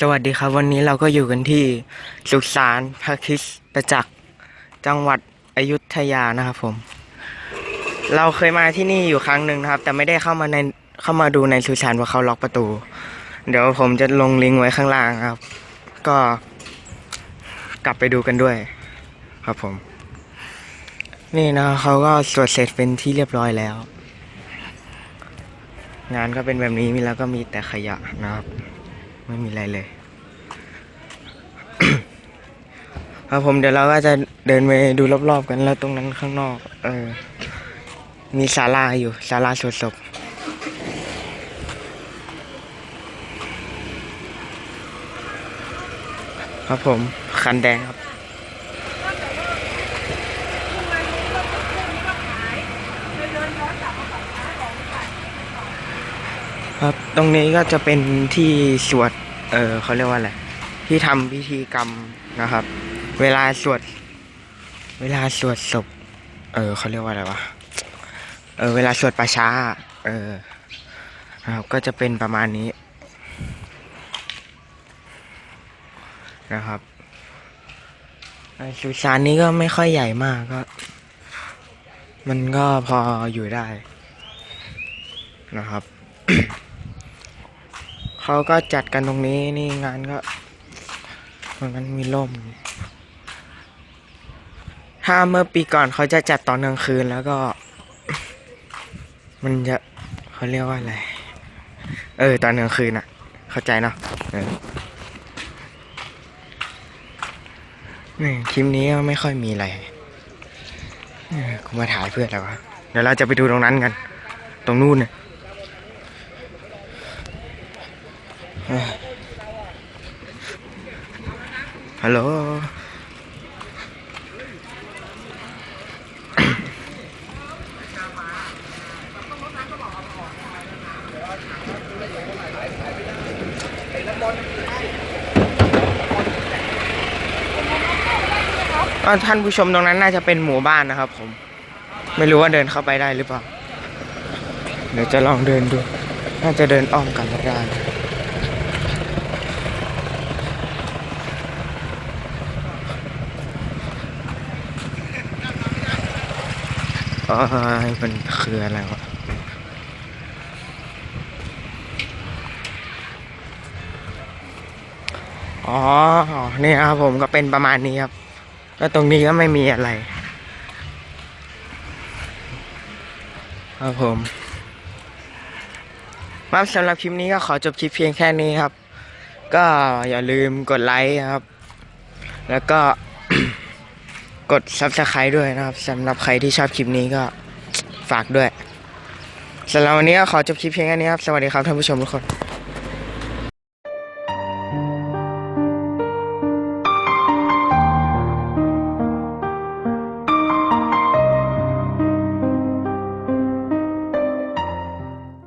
สวัสดีครับ วันนี้เราก็อยู่กันที่สุสานพระคริสประจักษ์จังหวัดอยุธยานะครับผม เราเคยมาที่นี่อยู่ครั้งหนึ่งนะครับ แต่ไม่ได้เข้ามาในเข้ามาดูในสุสานเพราะเขาล็อกประตู เดี๋ยวผมจะลงลิงก์ไว้ข้างล่างครับ ก็กลับไปดูกันด้วย ครับผม นี่นะเขาก็สวดเสร็จเป็นที่เรียบร้อยแล้ว งานก็เป็นแบบนี้มีแล้วก็มีแต่ขยะนะครับ ไม่มีอะไรเลยครับผมเดี๋ยวเราก็จะเดินไปดูรอบๆกันแล้วตรงนั้นข้างนอก เออ มีศาลาอยู่ศาลาสวดศพครับผมคันแดงครับ ครับ ตรงนี้ก็จะเป็นที่สวด เออเขาเรียกว่าอะไร ที่ทำพิธีกรรมนะครับ เวลาสวด เวลาสวดศพ เออเขาเรียกว่าอะไรวะ เออ เวลาสวดประช้าเออนะครับก็จะเป็นประมาณนี้ นะครับสุสานนี้ก็ไม่ค่อยใหญ่มากก็ มันก็พออยู่ได้นะครับ เขาก็จัดกันตรงนี้นี่งานก็มันกันมีร่ม ถ้าเมื่อปีก่อนเขาจะจัดตอนกลางคืนแล้วก็ มันจะเขาเรียกว่าอะไร เออ ตอนกลางคืนอะเข้าใจเนาะเนี่คลิปนี้ไม่ค่อยมีอะไรเออกูมาถ่ายเพื่ออะไรวะเดี๋ยวเราจะไปดูตรงนั้นกัน ตรงนู้นเนี่ย ฮัลโหลท่านผู้ชมตรงนั้นน่าจะเป็นหมู่บ้านนะครับ ผม ไม่รู้ว่าเดินเข้าไปได้หรือเปล่า เดี๋ยวจะลองเดินดู น่าจะเดินอ้อมกันก็ได้ อ้ยมันคืออะไรวะอ๋อนี่ครับผมก็เป็นประมาณนี้ครับแล้วตรงนี้ก็ไม่มีอะไร ครับผมครับสำหรับคลิปนี้ก็ขอจบคลิปเพียงแค่นี้ครับ ก็อย่าลืมกดไลค์ครับ แล้วก็ กด subscribe ด้วยนะครับสำหรับใครที่ชอบคลิปนี้ก็ฝากด้วยสำหรับวันนี้ก็ขอจบคลิปเพียงแค่นี้ครับ สวัสดีครับท่านผู้ชมทุกคน